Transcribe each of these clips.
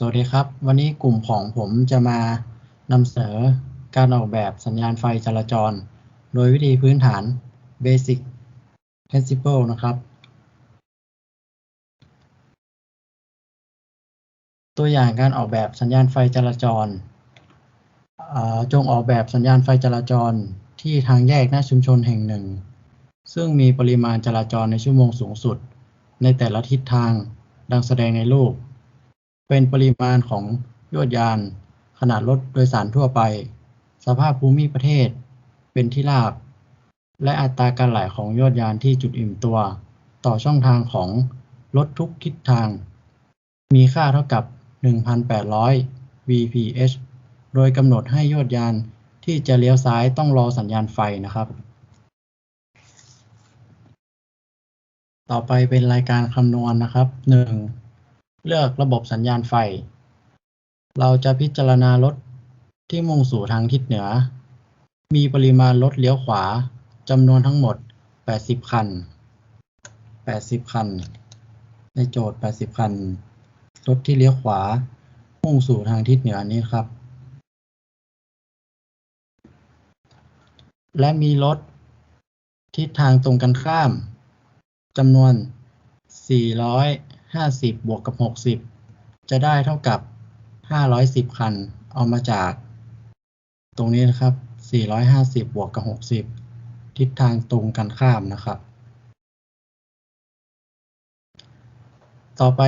สวัสดีครับ วันนี้กลุ่มของผมจะมานำเสนอการออกแบบสัญญาณไฟจราจร โดยวิธีพื้นฐาน Basic Principle นะครับ ตัวอย่างการออกแบบสัญญาณไฟจราจร จงออกแบบสัญญาณไฟจราจรที่ทางแยกหน้าชุมชนแห่งหนึ่ง ซึ่งมีปริมาณจราจรในชั่วโมงสูงสุด ในแต่ละทิศทางดังแสดงในรูป เป็นปริมาณของยวดยาน ขนาดรถโดยสารทั่วไป สภาพภูมิประเทศ เป็นที่ราบ และอัตราการไหลของยวดยานที่จุดอิ่มตัว ต่อช่องทางของรถทุกทิศทาง มีค่าเท่ากับ 1,800 VPH โดยกำหนดให้ยวดยานที่จะเลี้ยวซ้ายต้องรอสัญญาณไฟนะครับ ต่อไปเป็นรายการคำนวณนะครับ 1. เลือกระบบสัญญาณไฟ เราจะพิจารณารถที่มุ่งสู่ทางทิศเหนือ มีปริมาณรถเลี้ยวขวาจำนวนทั้งหมด 80 คัน 80 คัน ในโจทย์ 80 คัน รถที่เลี้ยวขวา มุ่งสู่ทางทิศเหนือนี้ครับ และมีรถทิศทางตรงกันข้ามจำนวน 400 450 บวกกับ 60 จะได้เท่ากับ 510 คัน เอามาจาก ตรงนี้นะครับ 450 บวกกับ 60 ทิศทางตรงกันข้ามนะครับ ต่อไป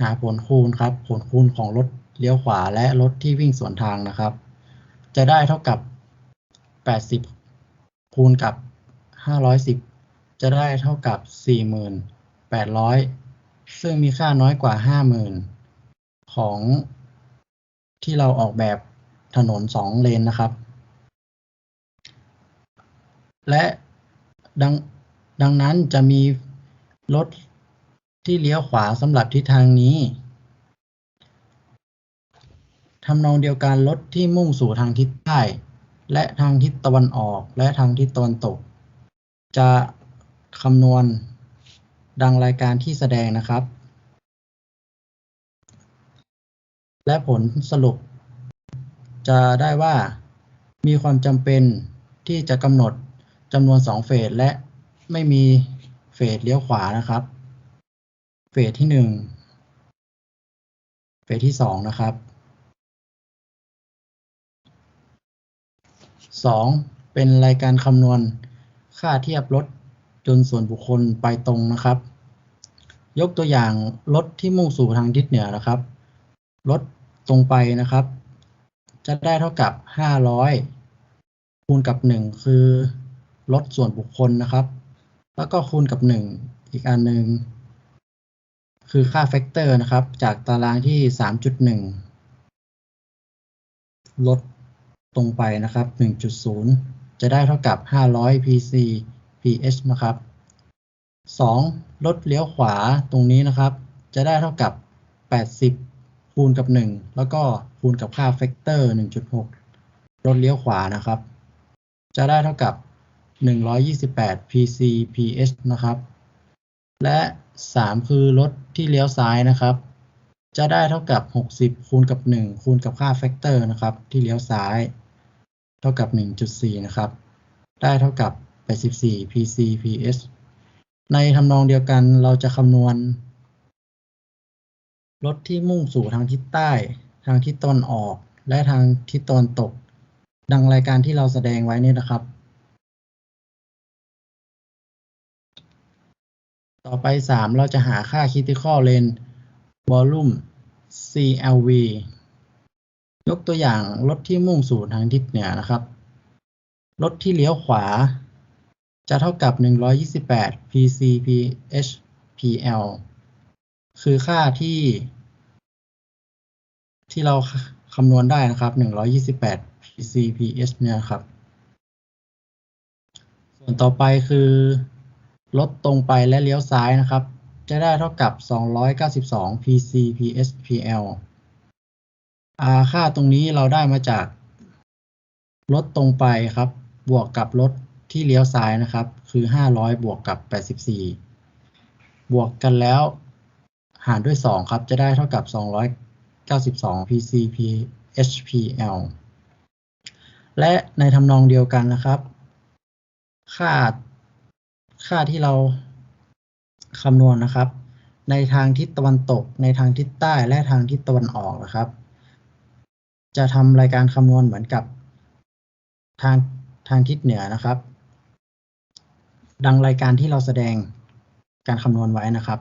หาผลคูณครับ ผลคูณของรถเลี้ยวขวาและรถที่วิ่งสวนทางนะครับ จะได้เท่ากับ 80 คูณกับ 510 จะได้เท่ากับ 4,800 ซึ่งมีค่าน้อยกว่า50,000ของที่เราออกแบบถนน2เลนนะครับ และดังดังนั้นจะมีรถที่เลี้ยวขวาสำหรับทิศทางนี้ทำนองเดียวกันรถที่มุ่งสู่ทางทิศใต้ และทางทิศตะวันออกและทางทิศตะวันตก จะคำนวณ ดังรายการที่แสดงนะครับ และผลสรุป จะได้ว่ามีความจำเป็นที่จะกำหนดจำนวน 2 เฟสและไม่มีเฟสเลี้ยวขวานะครับ เฟสที่ 1 เฟสที่ 2 นะครับ 2. เป็นรายการคำนวณค่าเทียบรถ จนส่วนบุคคลไปตรงนะครับ ยกตัวอย่างรถที่มุ่งสู่ทางทิศเหนือนะครับ รถตรงไปนะครับ จะได้เท่ากับ 500 คูณกับ 1 คือรถส่วนบุคคลนะครับ แล้วก็คูณกับ 1 อีกอันหนึ่งคือค่าแฟกเตอร์นะครับ จากตารางที่ 3.1 ลดตรงไปนะครับ 1.0 จะได้เท่ากับ 500 PC PS นะครับ 2. ลดเลี้ยวขวาตรงนี้นะครับ จะได้เท่ากับ 80 คูณกับ 1 แล้วก็คูณกับค่าแฟกเตอร์ 1.6 ลดเลี้ยวขวานะครับ จะได้เท่ากับ 128 PC PS นะครับ และ 3 คือรถที่เลี้ยวซ้ายนะครับ จะได้เท่ากับ 60 คูณกับ 1 คูณกับค่าแฟกเตอร์นะครับ ที่เลี้ยวซ้าย เท่ากับ 1.4 นะครับ ได้เท่ากับ 84 PC PS ในทำนองเดียวกันเราจะคำนวณรถที่มุ่งสู่ทางทิศใต้ ทางทิศตะวันออก และทางทิศตะวันตก ดังรายการที่เราแสดงไว้นี่นะครับ ต่อไป 3 เราจะหาค่า Critical Lane Volume CLV ยกตัวอย่างรถที่มุ่งสู่ทางทิศเหนือนะครับ รถที่เลี้ยวขวา จะเท่ากับ 128 PCPH PL คือค่าที่ ที่เราคำนวณได้นะครับ 128 PCPH เนี่ยครับ ส่วนต่อไปคือรถตรงไปและเลี้ยวซ้ายนะครับ จะได้เท่ากับ 292 PCPH PL ค่าตรงนี้เราได้มาจากรถตรงไปครับ บวกกับรถ ที่เลี้ยวซ้ายนะครับ คือ 500 บวกกับ 84 บวกกันแล้วหารด้วย 2 ครับ จะได้เท่ากับ92 PCP HPL และในทำนองเดียวกันนะครับ ค่าค่าที่เราคำนวณนะครับ ในทางทิศตะวันตก ในทางทิศใต้และทางทิศตะวันออกนะครับ จะทำรายการคำนวณเหมือนกับทางทางทิศเหนือนะครับ ดังรายการที่เราแสดงการคำนวณไว้นะครับ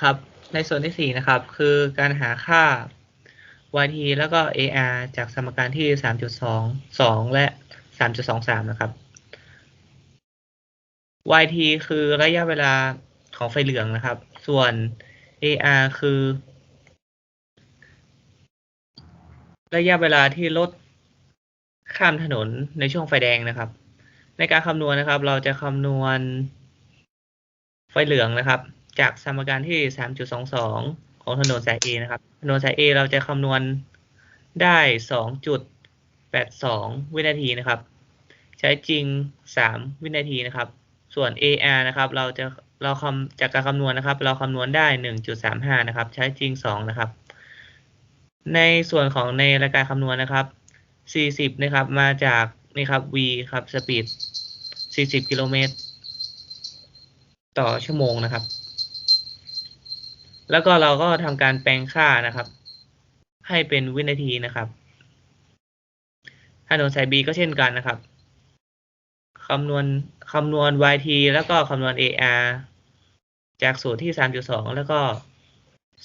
ครับ ในส่วนที่สี่นะครับ คือการหาค่า YT แล้วก็ AR จากสมการที่ 3.22 และ 3.23 นะครับ YT คือระยะเวลาของไฟเหลืองนะครับ ส่วน AR คือ ระยะเวลาที่รถ ข้ามถนนในช่วงไฟแดงนะครับ ในการคำนวณนะครับ เราจะคำนวณไฟเหลืองนะครับ จากสมการที่ 3.22 ของถนนสาย A นะครับ ถนนสาย A เราจะคำนวณได้ 2.82 วินาทีนะครับ ใช้จริง 3 วินาทีนะครับ ส่วน AR นะครับ เราจะเราคำจากการคำนวณนะครับ เราคำนวณได้ 1.35 นะครับ ใช้จริง 2 นะครับ ในส่วนของในรายการคำนวณนะครับ 40 นะครับ มาจากนี่ครับ v ครับสปีด 40 กิโลเมตร ต่อชั่วโมงนะครับ แล้วก็เราก็ทำการแปลงค่านะครับ ให้เป็นวินาทีนะครับถนนสาย B ก็เช่นกันนะครับคำนวณคำนวณ YT แล้วก็คำนวณ AR จากสูตรที่ 3.2 แล้วก็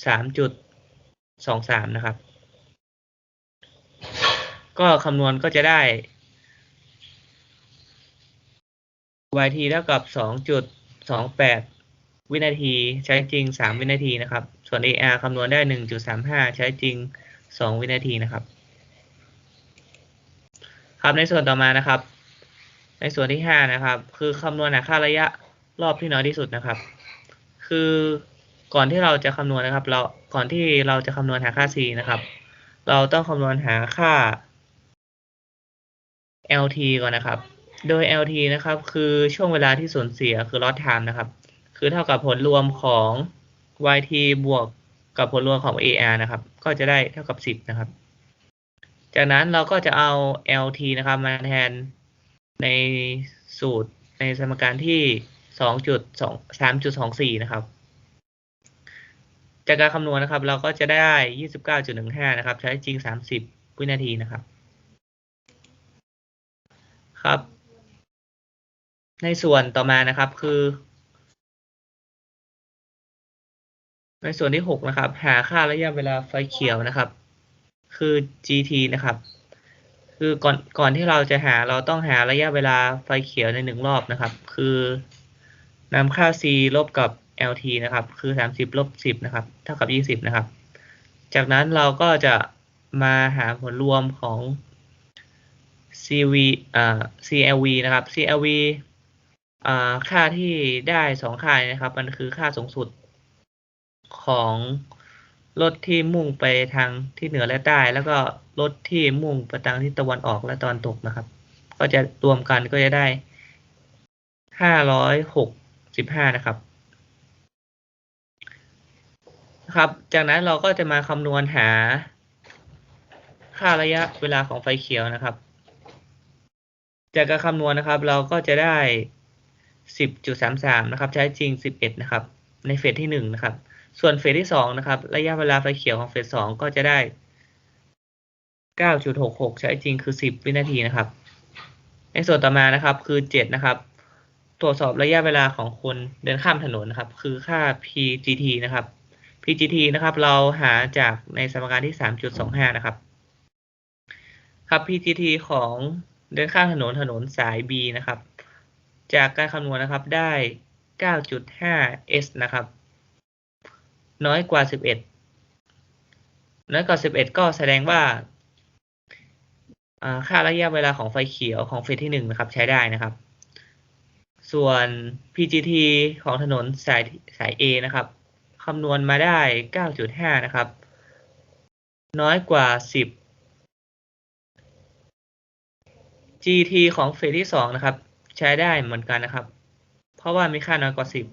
3.23 นะครับ ก็คำนวณก็จะได้ YT เท่ากับ 2.28 วินาที ใช้จริง 3 วินาทีนะครับ ส่วน AR คำนวณได้ 1.35 ใช้จริง 2 วินาทีนะครับ ครับในส่วนต่อมานะครับ ในส่วนที่ 5 นะครับ คือคำนวณหาค่าระยะรอบที่น้อยที่สุดนะครับ คือก่อนที่เราจะคำนวณนะครับ เราก่อนที่เราจะคำนวณหาค่า c นะครับ เราต้องคำนวณหาค่า LT ก่อนนะครับ โดย LT นะครับคือช่วงเวลาที่สูญเสียคือ loss time นะครับ คือเท่ากับผลรวมของ YT บวกกับผลรวมของ AR นะครับ ก็จะได้เท่ากับ 10 นะครับ จากนั้นเราก็จะเอา LT นะครับมาแทนในสูตรในสมการที่ 2.2 3.24 นะครับ จากการคำนวณนะครับ เราก็จะได้ 29.15 นะครับ ใช้จริง 30 วินาทีนะครับ ครับ ในส่วนต่อมานะครับคือ ในส่วนที่6นะครับ หาค่าระยะเวลาไฟเขียวนะครับ คือ GT นะครับ คือก่อนก่อนที่เราจะหาเราต้องหาระยะเวลาไฟเขียวในหนึ่งรอบนะครับ คือนำค่า C ลบกับ LT นะครับ คือ 30ลบ10 นะครับ เท่ากับ 20 นะครับ จากนั้นเราก็จะมาหาผลรวมของ CV อ่า CLV นะครับ CLV อ่าค่าที่ได้สองค่านะครับ มันคือค่าสูงสุดของรถที่มุ่งไปทางที่เหนือและใต้ แล้วก็รถที่มุ่งไปทางทิศตะวันออกและตะวันตกนะครับ ก็จะรวมกันก็จะได้ห้าร้อยหกสิบห้านะครับครับ จากนั้นเราก็จะมาคำนวณหาค่าระยะเวลาของไฟเขียวนะครับ จากการคำนวณนะครับ เราก็จะได้ 10.33 นะครับ ใช้จริง 11 นะครับ ในเฟสที่ 1 นะครับ ส่วนเฟสที่ 2 นะครับ ระยะเวลาไฟเขียวของเฟส 2 ก็จะได้ 9.66 ใช้จริงคือ 10 วินาทีนะครับ ในส่วนต่อมานะครับคือ 7 นะครับ ตรวจสอบระยะเวลาของคนเดินข้ามถนนนะครับ คือค่า PGT นะครับ PGT นะครับ เราหาจากในสมการที่ 3.25 นะครับ ครับ PGT ของ เดินข้ามถนนถนนสาย B นะครับ จากการคำนวณนะครับได้ 9.5 s นะครับ น้อยกว่า 11 น้อยกว่า 11 ก็แสดงว่าค่าระยะเวลาของไฟเขียวของเฟสที่1นะครับใช้ได้นะครับ ส่วน PGT ของถนนสายสาย A นะครับคำนวณมาได้ 9.5 นะครับ น้อยกว่า 10 GT ของเฟสที่สองนะครับ ใช้ได้เหมือนกันนะครับ เพราะว่ามีค่าน้อยกว่าสิบ